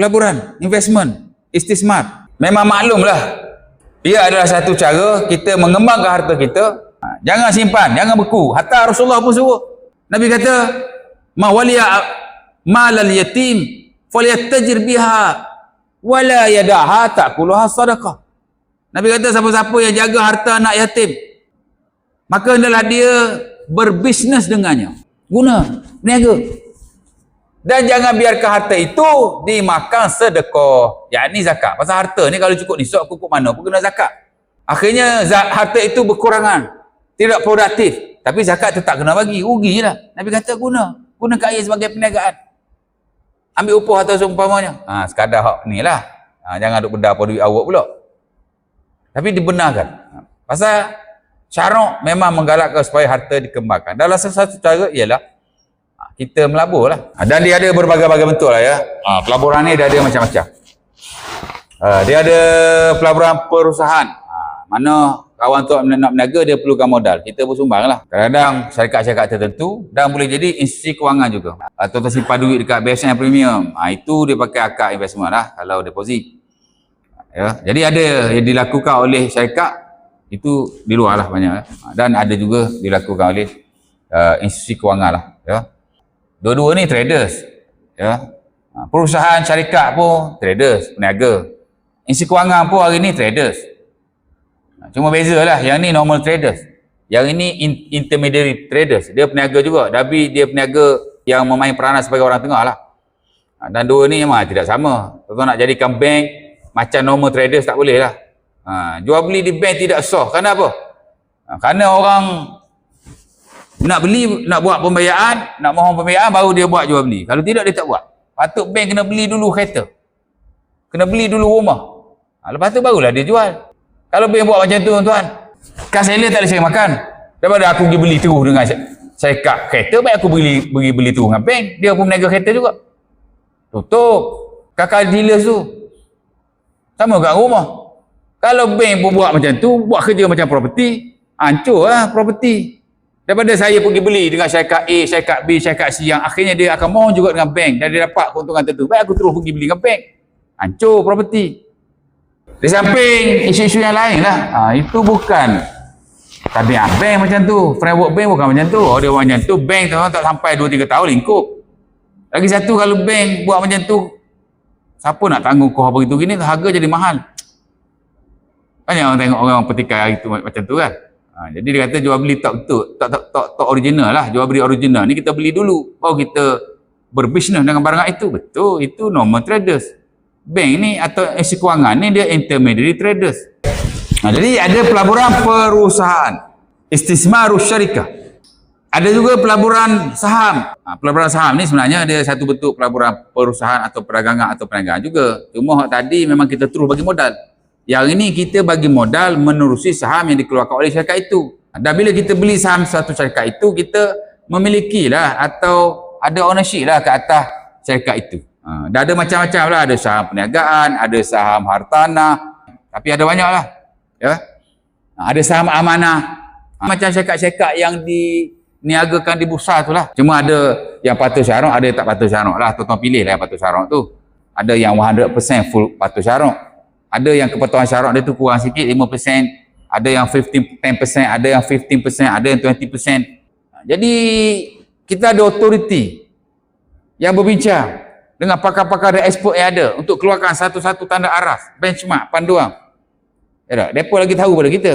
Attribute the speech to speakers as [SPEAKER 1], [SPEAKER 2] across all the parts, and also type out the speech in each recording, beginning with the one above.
[SPEAKER 1] pelaburan, investment, istismar. Memang maklum lah. Ia adalah satu cara kita mengembangkan harta kita. Ha, Jangan simpan, jangan beku. Hatta Rasulullah pun suruh. Nabi kata, "Ma waliya malal yatim falyattajir biha wala yadaha ta'kuluha sadaqah." Nabi kata siapa-siapa yang jaga harta anak yatim, maka hendaklah dia berbisnes dengannya. Guna, berniaga. Dan jangan biarkan harta itu dimakan sedekah. Yakni zakat. Pasal harta ni kalau cukup nisab cukup mana pun kena zakat. Akhirnya harta itu berkurangan. Tidak produktif. Tapi zakat tetap kena bagi. Rugi lah. Nabi kata guna. Guna kaya sebagai perniagaan. Ambil upah atau seumpamanya. Ha, sekadar hak ni lah. Ha, jangan duk benda apa duit awak pula. Tapi dibenarkan. Ha, Pasal syarak memang menggalakkan supaya harta dikembangkan. Dalam satu cara ialah kita melabur lah. Ha, Dan dia ada berbagai-bagai bentuk lah ya. Ha, Pelaburan ni dia ada macam-macam. Ha, Dia ada pelaburan perusahaan. Ha, Mana kawan tu nak berniaga dia perlukan modal. Kita pun sumbang lah. Kadang-kadang syarikat-syarikat tertentu dan boleh jadi institusi kewangan juga. Atau tersimpan duit dekat BSN Premium. Ha, itu dia pakai akad investment lah kalau deposit. Ya, jadi ada yang dilakukan oleh syarikat itu di luar lah banyak ya. dan ada juga dilakukan oleh uh, institusi kewangan lah ya. Dua-dua ni traders ya. Ha, Perusahaan syarikat pun traders, peniaga. Institusi kewangan pun hari ni traders. Ha, Cuma beza lah, yang ni normal traders. Yang ini in, intermediary traders. Dia peniaga juga, tapi dia peniaga yang memain peranan sebagai orang tengah lah. Ha, Dan dua ni memang tidak sama. Kalau nak jadikan bank, macam normal traders tak boleh lah. Jual beli di bank tidak sah. Kenapa? Kerana orang nak beli, nak buat pembayaran, nak mohon pembayaran baru dia buat jual beli. Kalau tidak dia tak buat. Patut bank kena beli dulu kereta. Kena beli dulu rumah. Ha, lepas tu barulah dia jual. Kalau bank buat macam tu tuan, kas seller tak ada saya makan. Daripada aku pergi beli terus dengan saya kat kereta, baik aku beli beli beli terus dengan bank. Dia pun meniaga kereta juga. Tutup. Kakak dealers tu. Sama kat rumah. Kalau bank pun buat macam tu, buat kerja macam property, hancur lah property. Daripada saya pergi beli dengan syarikat A, syarikat B, syarikat C yang akhirnya dia akan mohon juga dengan bank dan dia dapat keuntungan tertentu. Baik aku terus pergi beli dengan bank. Hancur property. Di samping isu-isu yang lain lah. Ha, itu bukan tabiat bank macam tu. Framework bank bukan macam tu. Oh dia buat macam tu, bank tu tak sampai 2-3 tahun lingkup. Lagi satu kalau bank buat macam tu, siapa nak tanggung kau begitu gini, harga jadi mahal. Banyak orang tengok orang petikai hari tu macam tu kan. Ha, jadi dia kata jual beli tak betul, tak, tak, tak, tak original lah. Jual beli original ni kita beli dulu. Baru kita berbisnes dengan barang itu. Betul, itu normal traders. Bank ni atau institusi kewangan ni dia intermediary traders. Ha, jadi ada pelaburan perusahaan. Istismarus syarikah. Ada juga pelaburan saham. Ha, pelaburan saham ni sebenarnya dia satu bentuk pelaburan perusahaan atau perdagangan atau perniagaan juga. Cuma tadi memang kita terus bagi modal. Yang ini kita bagi modal menerusi saham yang dikeluarkan oleh syarikat itu. Dan bila kita beli saham satu syarikat itu, kita memiliki lah atau ada ownership lah ke atas syarikat itu. Ha, dah ada macam-macam lah. Ada saham perniagaan, ada saham hartanah. Tapi ada banyak lah. Ya? Ha, ada saham amanah. Ha, macam syarikat-syarikat yang diniagakan di bursa tu lah. Cuma ada yang patuh syarak, ada yang tak patuh syarak lah. Tuan-tuan pilih lah yang patuh syarak tu. Ada yang 100% full patuh syarak. Ada yang kepatuhan syarak dia tu kurang sikit 5%, ada yang 15 10%, ada yang 15%, ada yang 20%. Jadi kita ada authority yang berbincang dengan pakar-pakar dan expert yang ada untuk keluarkan satu-satu tanda aras, benchmark, panduan. Ya tak? Depa lagi tahu pada kita.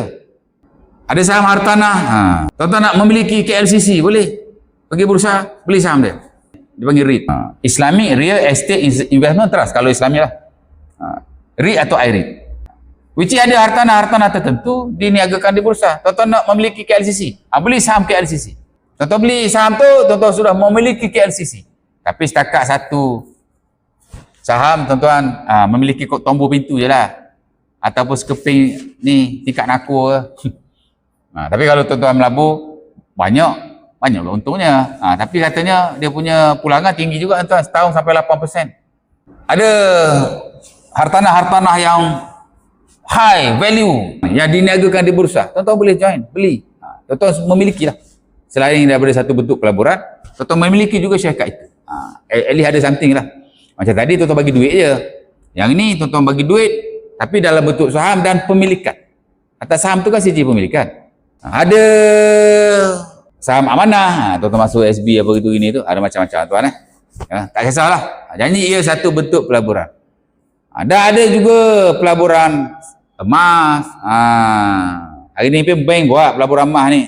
[SPEAKER 1] Ada saham hartanah. Ha. Tuan-tuan nak memiliki KLCC boleh. Pergi bursa, beli saham dia. Dia panggil REIT. Ha. Islamic Real Estate Investment Trust kalau Islamic lah. Ha. REIT atau IREIT. Which is ada hartanah-hartanah tertentu diniagakan di bursa. Tuan-tuan nak memiliki KLCC. Ha, beli saham KLCC. Tuan-tuan beli saham tu, tuan-tuan sudah memiliki KLCC. Tapi setakat satu saham tuan-tuan ha, memiliki kod tombol pintu je lah. Ataupun sekeping ni tingkat nakur ke. Ha, tapi kalau tuan-tuan melabur, banyak. Banyak lah untungnya. Ha, tapi katanya dia punya pulangan tinggi juga tuan-tuan. Setahun sampai 8%. Ada hartanah-hartanah yang high value yang diniagakan di bursa. Tuan-tuan boleh join, beli. Ha, tuan-tuan memiliki lah. Selain daripada satu bentuk pelaburan, tuan-tuan memiliki juga syarikat itu. Ha, at least ada something lah. Macam tadi tuan-tuan bagi duit je. Yang ni tuan-tuan bagi duit tapi dalam bentuk saham dan pemilikan. Atas saham tu kan siji pemilikan. Ha, ada saham amanah. Ha, tuan-tuan masuk SB apa gitu ini tu ada macam-macam tuan eh. Ya, tak kisahlah. Ha, janji ia satu bentuk pelaburan. Ada ada juga pelaburan emas. Ha, hari ni pun bank buat pelaburan emas ni.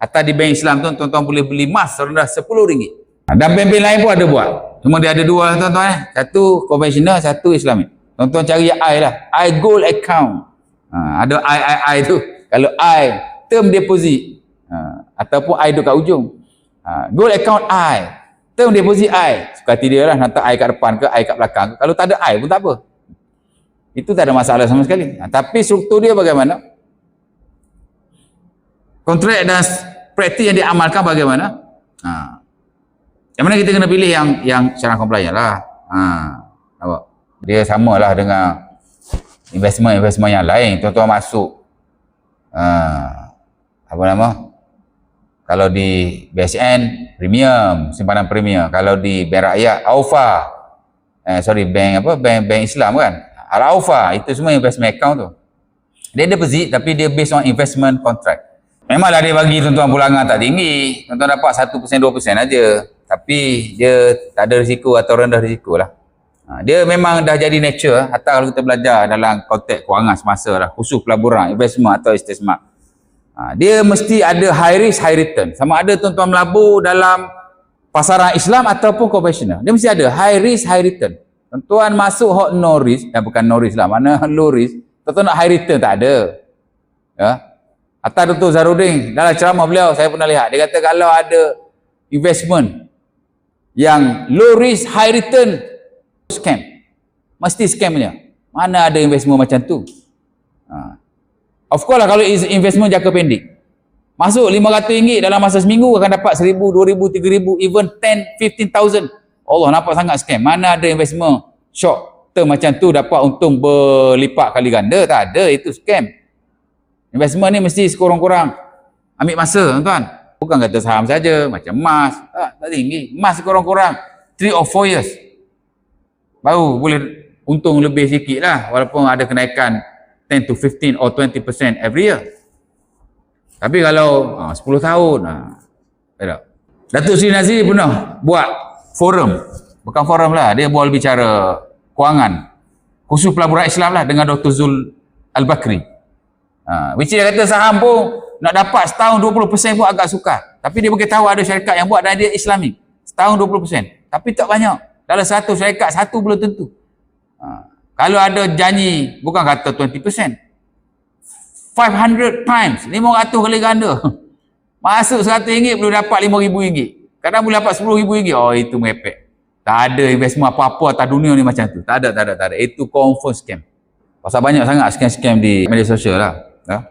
[SPEAKER 1] Atau di bank Islam tu tuan-tuan boleh beli emas serendah RM10. Ha, dan bank-bank lain pun ada buat. Cuma dia ada dua tuan-tuan eh. Satu konvensional, satu Islamik. Tuan-tuan cari I lah. I gold account. Ha, ada I, I, I tu. Kalau I, term deposit. Ha, ataupun I tu kat ujung. Ha, gold account I. Term deposit I. Suka hati dia lah. Nak I kat depan ke, I kat belakang ke. Kalau tak ada I pun tak apa. Itu tak ada masalah sama sekali. Ha, tapi struktur dia bagaimana? Kontrak dan praktik yang diamalkan bagaimana? Ha. Yang mana kita kena pilih yang yang syarah compliant lah. Ha. Nampak? dia sama lah dengan investment-investment yang lain tuan-tuan masuk uh, apa nama kalau di BSN premium simpanan premium kalau di bank rakyat Aufa eh, sorry bank apa bank bank Islam kan Al Aufa itu semua investment account tu dia deposit tapi dia based on investment contract memanglah dia bagi tuan-tuan pulangan tak tinggi tuan-tuan dapat 1% 2% aja tapi dia tak ada risiko atau rendah risiko lah Ha, dia memang dah jadi nature hatta kalau kita belajar dalam konteks kewangan semasa lah khusus pelaburan, investment atau istismar. Ha, dia mesti ada high risk, high return. Sama ada tuan-tuan melabur dalam pasaran Islam ataupun konvensional. Dia mesti ada high risk, high return. Tuan-tuan masuk hot no risk, eh, bukan no risk lah, mana low risk, tuan-tuan nak high return tak ada. Ya. Hatta Dr. Zarudin, dalam ceramah beliau, saya pernah lihat, dia kata kalau ada investment yang low risk, high return, scam. Mesti scamnya. Mana ada investment macam tu? Ha. Of course lah kalau investment jangka pendek. Masuk RM500 dalam masa seminggu akan dapat RM1,000, RM2,000, RM3,000, even RM10,000, RM15,000. Allah nampak sangat scam. Mana ada investment short term macam tu dapat untung berlipat kali ganda. Tak ada, itu scam. Investment ni mesti sekurang-kurang ambil masa tuan-tuan. Bukan kata saham saja, macam emas. Tak, tak tinggi. Emas sekurang-kurang 3 or 4 years baru boleh untung lebih sikit lah walaupun ada kenaikan 10 to 15 or 20% every year tapi kalau ha, 10 tahun ha, Datuk Sri Nazir pernah buat forum bukan forum lah dia buat bicara kewangan khusus pelaburan Islam lah dengan Dr. Zul Al-Bakri ha, which dia kata saham pun nak dapat setahun 20% pun agak sukar tapi dia beritahu ada syarikat yang buat dan dia Islami setahun 20% tapi tak banyak dalam satu syarikat, satu belum tentu. Ha. Kalau ada janji, bukan kata 20%. 500 times, 500 kali ganda. Masuk RM100 belum dapat RM5,000. Kadang boleh dapat RM10,000. Oh, itu mepek. Tak ada investment apa-apa atas dunia ni macam tu. Tak ada, tak ada, tak ada. Itu confirm scam. Pasal banyak sangat scam-scam di media sosial lah. Ya?